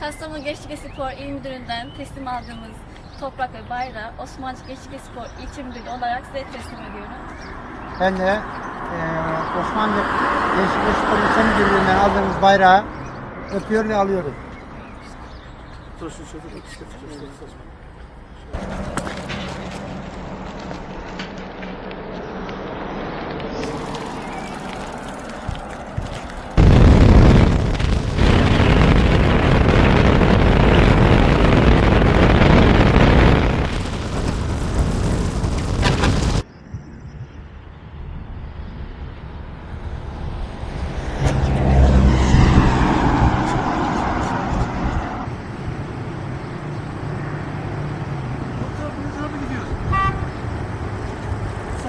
Kastamonu Gençlik ve Spor İl Müdürü'nden teslim aldığımız toprak ve bayrağı Osmancık Gençlik ve Spor İlçe Müdürü olarak size teslim ediyorum. Ben de eee Osmanlı Gençlik ve Spor İlçe Müdürlüğü'nden aldığımız bayrağı öpüyor ve alıyorum.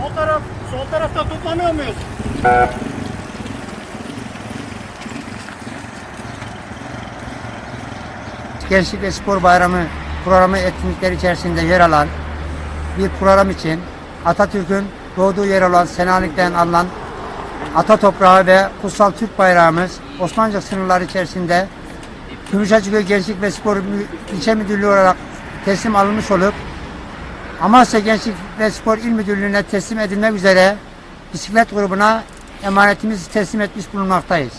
Sol taraf, sol tarafta toplamıyor muyuz? Gençlik ve Spor Bayramı programı etkinlikleri içerisinde yer alan bir program için Atatürk'ün doğduğu yer olan Selanik'ten alınan ata toprağı ve kutsal Türk bayrağımız Osmanlıca sınırları içerisinde Gümüşhacıköy Gençlik ve Spor İlçe Müdürlüğü olarak teslim alınmış olup Amasya Gençlik ve Spor İl Müdürlüğü'ne teslim edilmek üzere bisiklet grubuna emanetimizi teslim etmiş bulunmaktayız.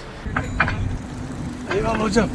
Eyvallah hocam.